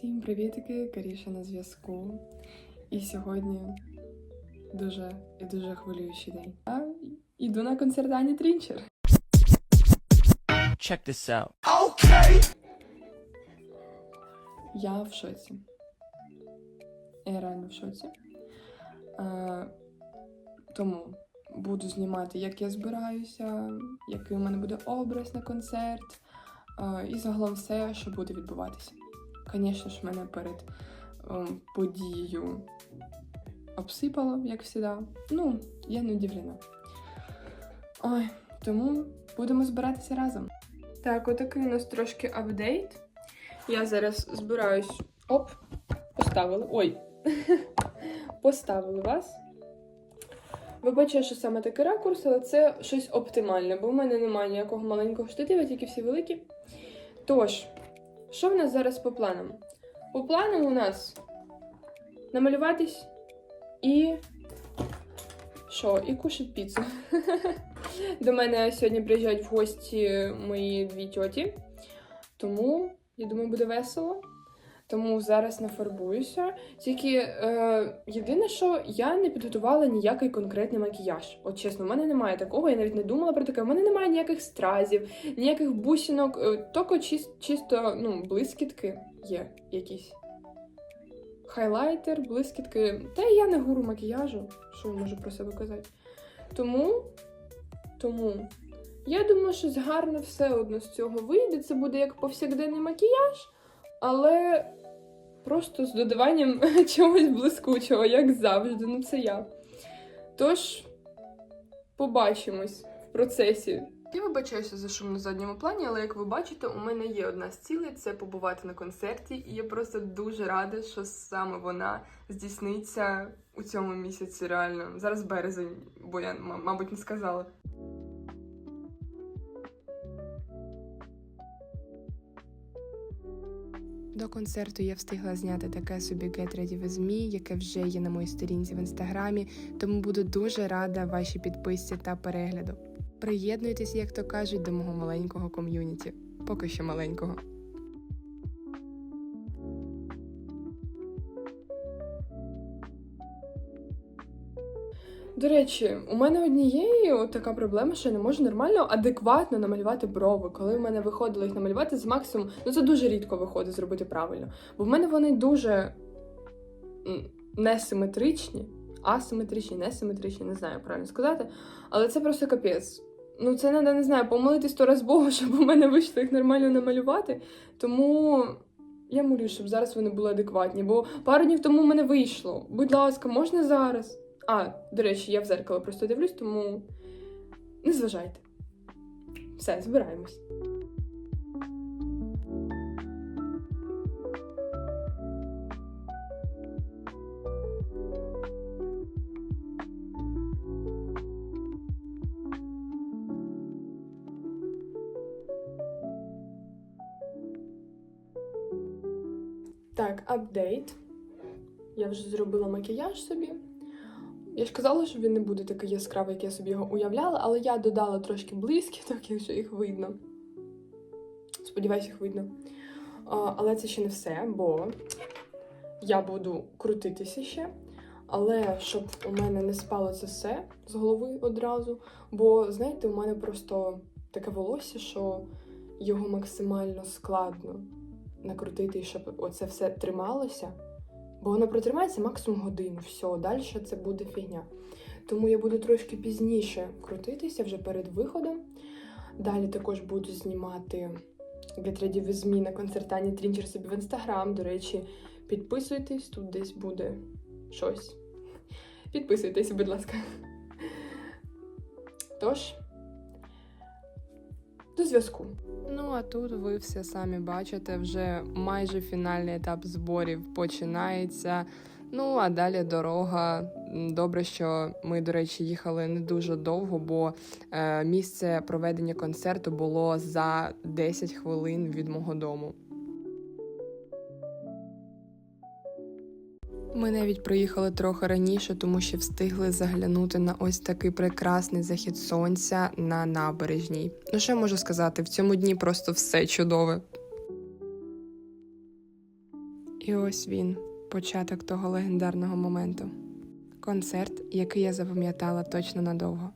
Всім привітки, Каріша на зв'язку. І сьогодні дуже і дуже хвилюючий день. Я йду на концерт Ані Трінчер. Check this out. Я в шоці. Я реально в шоці. Е, тому буду знімати, як я збираюся, який у мене буде образ на концерт, е, і загалом все, що буде відбуватися. Звісно ж, мене перед ем, подією обсипало, як завжди. Ну, я не удивлена. Ой, тому будемо збиратися разом. Так, отакий у нас трошки апдейт. Я зараз збираюсь. Оп, поставили. Ой. поставили вас. Ви бачите, що саме такий ракурс, але це щось оптимальне, бо в мене немає ніякого маленького штатива, тільки всі великі. Тож, що в нас зараз по планам? По плану у нас намалюватись і. Що? І кушать піцу. До мене сьогодні приїжджають в гості мої дві тьоті. Тому, я думаю, буде весело. Тому зараз нафарбуюся. Тільки е, єдине, що я не підготувала ніякий конкретний макіяж. От чесно, в мене немає такого, я навіть не думала про таке. У мене немає ніяких стразів, ніяких бусинок, е, тільки чис- чисто ну, блискітки є якісь. Хайлайтер, блискітки. Та я не гуру макіяжу, що я можу про себе казати. Тому, тому я думаю, що гарно все одно з цього вийде. Це буде як повсякденний макіяж, але просто з додаванням чогось блискучого, як завжди. Ну, це я. Тож, побачимось в процесі. Я вибачаюся за шум на задньому плані, але як ви бачите, у мене є одна з цілей це побувати на концерті, і я просто дуже рада, що саме вона здійсниться у цьому місяці. Реально зараз березень, бо я мабуть не сказала. До концерту я встигла зняти таке собі Get Ready With Me, яке вже є на моїй сторінці в інстаграмі, тому буду дуже рада вашій підписці та перегляду. Приєднуйтесь, як то кажуть, до мого маленького ком'юніті. Поки що маленького. До речі, у мене однієї от така проблема, що я не можу нормально, адекватно намалювати брови. Коли в мене виходило їх намалювати з максимум, ну це дуже рідко виходить зробити правильно. Бо в мене вони дуже несиметричні, асиметричні, несиметричні, не знаю як правильно сказати. Але це просто капець. Ну, це треба, не знаю, помолитись сто раз Богу, щоб у мене вийшло їх нормально намалювати. Тому я молю, щоб зараз вони були адекватні. Бо пару днів тому в мене вийшло. Будь ласка, можна зараз? А, до речі, я в зеркало просто дивлюсь, тому не зважайте. Все, збираємось. Так, апдейт. Я вже зробила макіяж собі. Я ж казала, що він не буде такий яскравий, як я собі його уявляла, але я додала трошки блискіток, якщо їх видно. Сподіваюсь, їх видно. А, але це ще не все, бо я буду крутитися ще. Але щоб у мене не спало це все з голови одразу. Бо, знаєте, у мене просто таке волосся, що його максимально складно накрутити, щоб оце все трималося. Бо воно протримається максимум годину. Все, далі це буде фігня. Тому я буду трошки пізніше крутитися вже перед виходом. Далі також буду знімати With Me на концертані Трінчер собі в інстаграм. До речі, підписуйтесь, тут десь буде щось. Підписуйтесь, будь ласка. Тож, до зв'язку. Ну а тут ви все самі бачите, вже майже фінальний етап зборів починається. Ну а далі дорога. Добре, що ми, до речі, їхали не дуже довго, бо е, місце проведення концерту було за 10 хвилин від мого дому. Ми навіть приїхали трохи раніше, тому що встигли заглянути на ось такий прекрасний захід сонця на набережній. Ну що я можу сказати, в цьому дні просто все чудове. І ось він, початок того легендарного моменту. Концерт, який я запам'ятала точно надовго.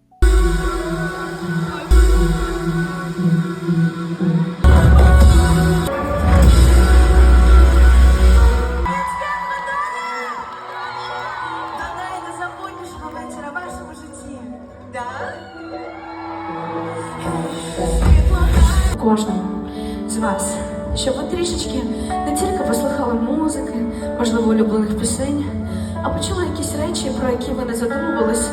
Кожному з вас, щоб ви трішечки не тільки послухали музики, можливо, улюблених пісень, а почули якісь речі, про які ви не задумувались.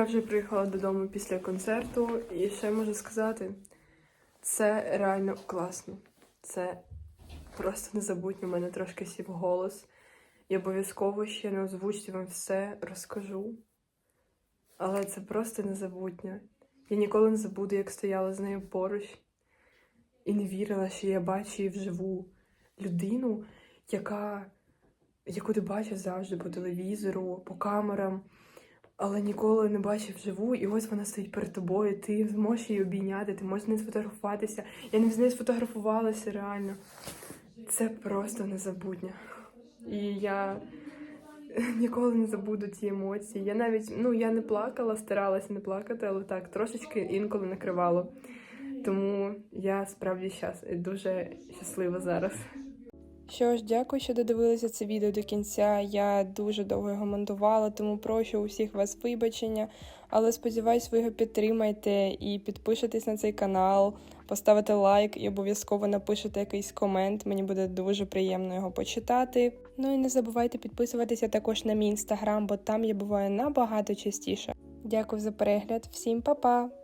Я вже приїхала додому після концерту, і ще можу сказати, це реально класно. Це просто незабутньо. У мене трошки сів голос. І обов'язково ще на озвучці вам все розкажу. Але це просто незабутньо. Я ніколи не забуду, як стояла з нею поруч і не вірила, що я бачу її вживу людину, яка, яку ти бачиш завжди по телевізору, по камерам але ніколи не бачив вживу, і ось вона стоїть перед тобою, ти зможеш її обійняти, ти можеш з нею сфотографуватися. Я не з нею сфотографувалася реально. Це просто незабутнє. І я ніколи не забуду ці емоції. Я навіть ну я не плакала, старалася не плакати, але так трошечки інколи накривало. Тому я справді щас дуже щаслива зараз. Що ж, дякую, що додивилися це відео до кінця. Я дуже довго його монтувала, тому прошу усіх вас вибачення. Але сподіваюсь, ви його підтримаєте і підпишетесь на цей канал, поставите лайк і обов'язково напишете якийсь комент. Мені буде дуже приємно його почитати. Ну і не забувайте підписуватися також на мій інстаграм, бо там я буваю набагато частіше. Дякую за перегляд, всім па-па!